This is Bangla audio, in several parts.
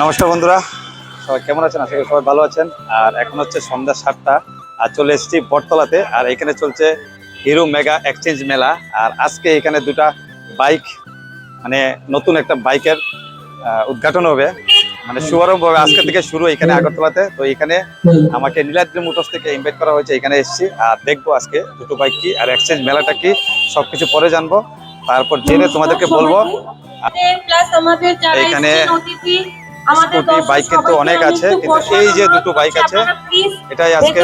নমস্কার বন্ধুরা সবাই কেমন আছেন? আশা করি সবাই ভালো আছেন। আর এখন হচ্ছে সন্ধ্যা সাতটা আর চলে এসেছি বটতলাতে আর এখানে চলছে হিরো মেগা এক্সচেঞ্জ মেলা। আর আজকে এখানে দুটা বাইক মানে নতুন একটা বাইকের উদ্ঘাটন হবে। মানে শুভারম্ভ হবে আজকে থেকে শুরু এখানে আগরতলাতে। তো এখানে আমাকে নীলাদ্রি মোটরস থেকে ইনভাইট করা হয়েছে এখানে এসেছি। আর দেখব আজকে দুটো বাইক কি আর এক্সচেঞ্জ মেলাটা কি সবকিছু পরে জানব। তারপর জেনে তোমাদেরকে বলব। এখানে স্কুটি, বাইক কিন্তু অনেক আছে, কিন্তু এই যে দুটো বাইক আছে, এটাই আজকে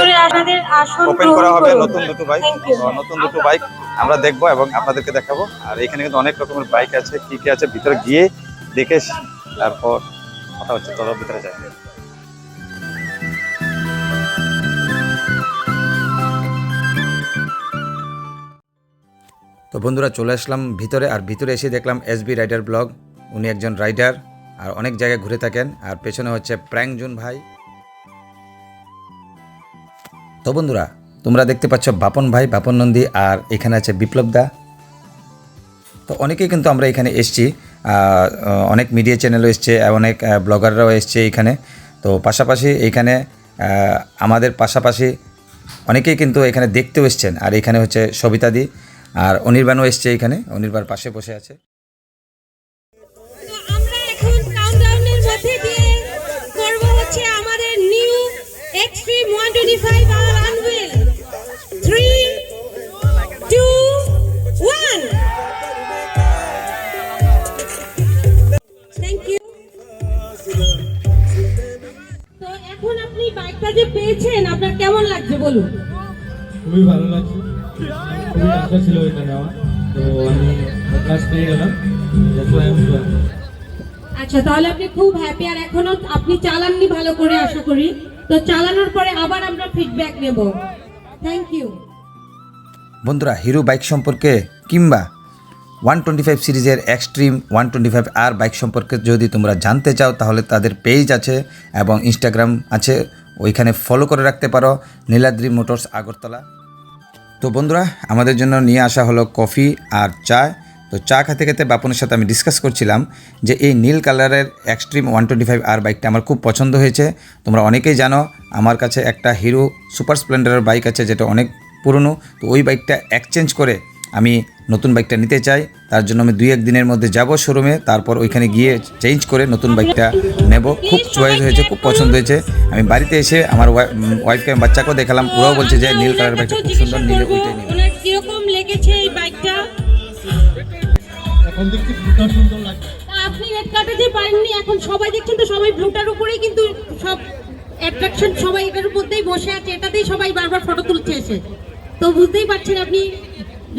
ওপেন করা হবে নতুন দুটো বাইক নতুন দুটো বাইক আমরা দেখব এবং আপনাদেরকে দেখাবো। আর এখানে কিন্তু অনেক রকমের বাইক আছে কি কি আছে ভিতরে গিয়ে দেখে তারপর কথা হচ্ছে চলো ভিতরে যাই। তো বন্ধুরা চলে আসলাম ভিতরে আর ভিতরে এসে দেখলাম এসবি রাইডার ব্লগ উনি একজন রাইডার আর অনেক জায়গায় ঘুরে থাকেন। আর পেছনে হচ্ছে প্র্যাংজুন ভাই। তো বন্ধুরা, তোমরা দেখতে পাচ্ছ বাপন ভাই, বাপন নন্দী আর এখানে আছে বিপ্লব দা। তো অনেকেই কিন্তু আমরা এখানে এসছি। অনেক মিডিয়া চ্যানেলও এসছে, অনেক ব্লগাররাও এসছে এখানে। তো পাশাপাশি এখানে আমাদের পাশাপাশি অনেকেই কিন্তু এখানে দেখতেও এসছেন। আর এখানে হচ্ছে সবিতাদি আর অনির্বাণও এসছে এখানে। অনির্বাণ পাশে বসে আছে। 125 আওয়ার আনউইল 3 2 1 থ্যাংক ইউ তো এখন আপনি বাইকটা যে পেয়েছেন আপনার কেমন লাগছে বলুন? খুবই ভালো লাগছে। খুবই আশা ছিল এটা নেওয়া তো আমি ক্লাস পেয়ে গেলাম. আচ্ছা তাহলে আপনি খুব হ্যাপি আর এখনও আপনি চালাননি ভালো করে আশা করি। তো চালানোর পরে আবার আমরা ফিডব্যাক নেব। থ্যাংক ইউ বন্ধুরা, হিরো বাইক সম্পর্কে কিংবা ওয়ান টোয়েন্টি ফাইভ সিরিজের Xtreme one twenty five R bike সম্পর্কে যদি তোমরা জানতে চাও, তাহলে তাদের পেজ আছে এবং ইনস্টাগ্রাম আছে। ওইখানে ফলো করে রাখতে পারো। নীলাদ্রি মোটরস আগরতলা। তো বন্ধুরা, আমাদের জন্য নিয়ে আসা হলো কফি আর চা। তো চা খেতে খেতে বাপনের সাথে আমি ডিসকাস করছিলাম যে এই নীল কালারের Xtreme one twenty five R বাইকটা আমার খুব পছন্দ হয়েছে। তোমরা অনেকেই জানো, আমার কাছে একটা হিরো সুপার স্প্লেন্ডারের বাইক আছে যেটা অনেক পুরনো। তো ওই বাইকটা এক্সচেঞ্জ করে আমি নতুন বাইকটা নিতে চাই। তার জন্য আমি দুই এক দিনের মধ্যে যাব শোরুমে তারপর ওইখানে গিয়ে চেঞ্জ করে নতুন বাইকটা নেব। খুব চয়েস হয়েছে, খুব পছন্দ হয়েছে। আমি বাড়িতে এসে আমার ওয়াইফকে আমি বাচ্চাকেও দেখালাম, ওরাও বলছে যে নীল কালারের বাইকটা খুব সুন্দর, নিলে ওইটাই নেবে। এখন দেখছি খুব সুন্দর লাগছে। তা আপনি রেড কার্পেটে পারেননি? এখন সবাই দেখছেন তো সবাই ব্লুটার উপরেই কিন্তু সব অ্যাট্রাকশন সবাই এটার মধ্যেই বসে আছে। এটাতেই সবাই বারবার ফটো তুলছে এসে। তো বুঝতেই পারছেন আপনি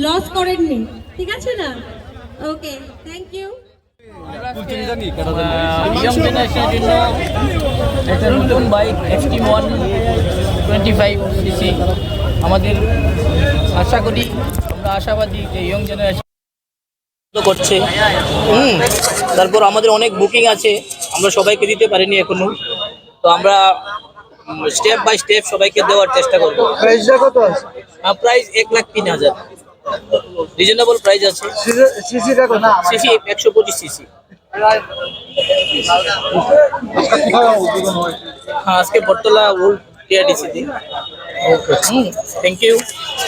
লস করেননি। ঠিক আছে না? ওকে থ্যাংক ইউ ইয়ং জেনারেশনের জন্য একটা নতুন bike Xtreme one twenty five CC আমাদের আশা করি আমরা আশাবাদী যে ইয়ং জেনারেশন করছে। হুম তারপর আমাদের অনেক বুকিং আছে আমরা সবাইকে দিতে পারিনি এখনও। তো আমরা স্টেপ বাই স্টেপ সবাইকে দেওয়ার চেষ্টা করব। প্রাইসটা কত আছে? প্রাইস এক লাখ তিন হাজার। রিজনেবল প্রাইস আছে। সিসিটা কত? সিসি একশো পঁচিশ সিসি হ্যাঁ আজকে বটতলা ওল্ড টিআরডিসিতে থ্যাংক ইউ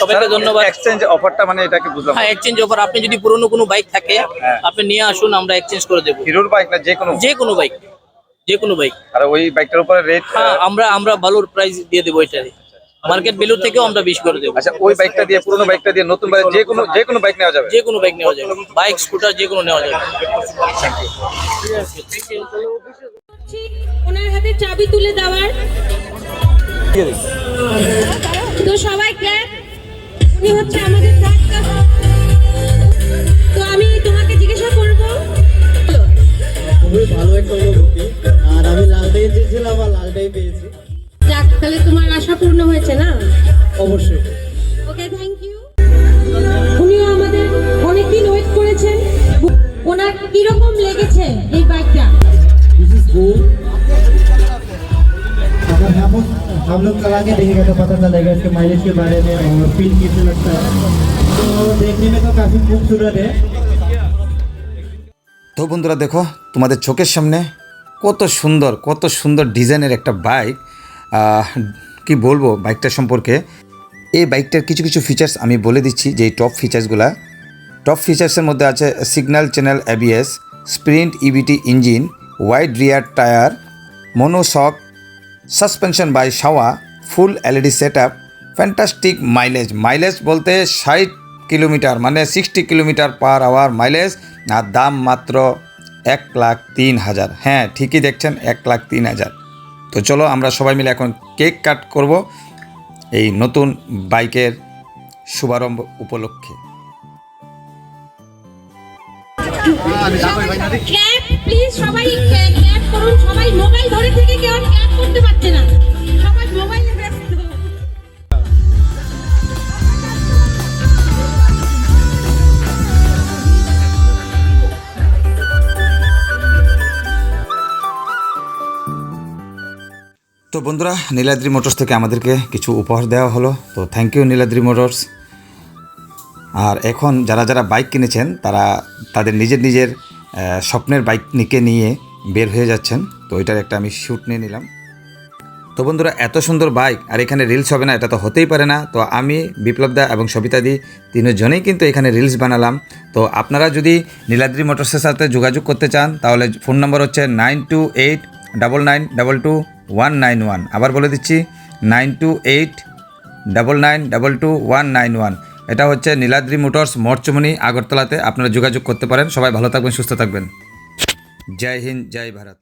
সবাইকে ধন্যবাদ। এক্সচেঞ্জ অফারটা মানে এটাকে বুঝলাম। হ্যাঁ এক্সচেঞ্জ অফার আপনি যদি পুরনো কোনো বাইক থাকে আপনি নিয়ে আসুন আমরা এক্সচেঞ্জ করে দেবো। হিরোর বাইক না যে কোনো যে কোনো বাইক যে কোনো বাইক আর ওই বাইকটার উপরে রেট হ্যাঁ আমরা আমরা ভালোর প্রাইস দিয়ে দেবো এটারে মার্কেট ভ্যালু থেকেও আমরা বিশ করে দেবো। আচ্ছা ওই বাইকটা দিয়ে পুরোনো বাইকটা দিয়ে নতুন বাইক যে কোনো যে কোনো বাইক নেওয়া যাবে? যে কোনো বাইক নেওয়া যাবে। বাইক স্কুটার যে কোনো নেওয়া যাবে। ওনার হাতে চাবি তুলে দেওয়ার। তো সবাই ক্ল্যাপ উনি হচ্ছে আমাদের তো আমি তোমাকে জিজ্ঞাসা করব। খুবই ভালো একটা অনুভূতি। আর আমি লালটাই চেয়েছিলাম আর লালটাই পেয়েছি। যাক তাহলে তোমার আশা পূর্ণ হয়েছে না? অবশ্যই। ওকে থ্যাংক ইউ উনিও আমাদের অনেকদিন ওয়েট করেছেন। ওনার কীরকম লেগেছে এই বাইকটা हम लोग चला के देखेगा तो पता चलेगा इसके माइलेज के बारे में और फील कैसे लगता है तो देखने में तो काफ़ी खूबसूरत है তো বন্ধুরা দেখো তোমাদের চোখের সামনে কত সুন্দর কত সুন্দর ডিজাইনের একটা বাইক কি বলবো বাইকটা সম্পর্কে এই বাইকটার কিছু কিছু ফিচার্স আমি বলে দিচ্ছি যে টপ ফিচার্সগুলা টপ ফিচার্সের মধ্যে আছে signal channel ABS sprint EBT engine wide rear tyre monoshock suspension by Showa full LED set up fantastic mileage mileage বলতে ষাট কিলোমিটার মানে sixty kilometre per hour mileage আর দাম মাত্র এক লাখ তিন হাজার হ্যাঁ ঠিকই দেখছেন এক লাখ তিন হাজার তো চলো আমরা সবাই মিলে এখন কেক কাট করব এই নতুন বাইকের শুভারম্ভ উপলক্ষে প্লিজ সবাই করুন সবাই মোবাইল ধরে থেকে কেউ করতে তো বন্ধুরা, নীলাদ্রি মোটরস থেকে আমাদেরকে কিছু উপহার দেওয়া হলো। তো থ্যাংক ইউ নীলাদ্রি মোটরস। আর এখন যারা যারা বাইক কিনেছেন, তারা তাদের নিজের নিজের স্বপ্নের বাইক নিকে নিয়ে বের হয়ে যাচ্ছেন। তো এটার একটা আমি শ্যুট নিয়ে নিলাম। তো বন্ধুরা, এত সুন্দর বাইক আর এখানে রিলস হবে না, এটা তো হতেই পারে না। তো আমি বিপ্লবদা এবং সবিতাদি তিনজনেই কিন্তু এখানে রিলস বানালাম। তো আপনারা যদি নীলাদ্রি মোটরসের সাথে যোগাযোগ করতে চান, তাহলে ফোন নম্বর হচ্ছে nine two eight double nine double two one nine one আবার বলে দিচ্ছি nine two eight double nine double two one nine one এটা হচ্ছে নীলাদ্রি মোটরস, মরচমনি, আগরতলাতে। আপনারা যোগাযোগ করতে পারেন। সবাই ভালো থাকবেন, সুস্থ থাকবেন। জয় হিন্দ, জয় ভারত।